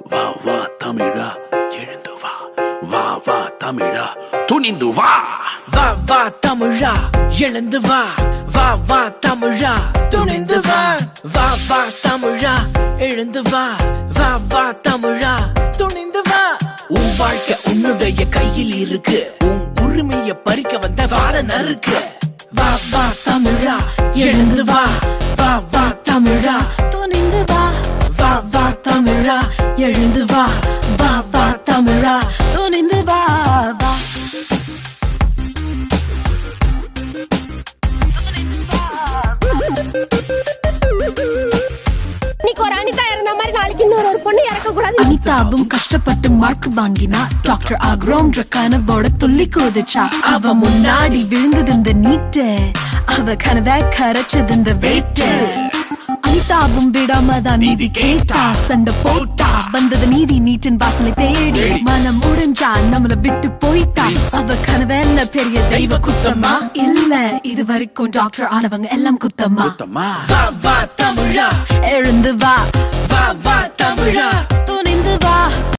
வா வா தமிழா எழுந்து வா. வா வா தமிழா துணிந்து வா. வா வா தமிழா எழுந்து வா. வா வா தமிழா துணிந்து வா. வா வா தமிழா எழுந்து வா. வா வா தமிழா துணிந்து வா. உன் வாழ்க்கை உன்னுடைய கையில் இருக்கு. உன் உரிமையை பறிக்க வந்த வாழ நறுக்கு. வா வா தமிழா எழுந்து வா. எழுந்து வா வா வா தமிழா. துணிந்து வா வா. அனிதாவும் கஷ்டப்பட்டு மார்க் வாங்கினா டாக்டர் ஆக்ரோம்ன்ற கனவோட துள்ளி குதிச்சா அவ முன்னாடி விழுந்தது இந்த நீட்டு. அவ கனவை கரைச்சது இந்த வேட்டு. அனிதாவும் விடாம தான் நீதி கேட்டா. சண்டை போட்டா. வந்தது நீதி நீட்டின் வாசலை தேடி. மனம் முடிஞ்சா நம்மள விட்டு போயிட்டா. அவ கனவென்ன பெரிய தெய்வ குத்தமா இல்ல இது வரைக்கும் டாக்டர் ஆனவங்க எல்லாம் குத்தமா எழுந்து வா.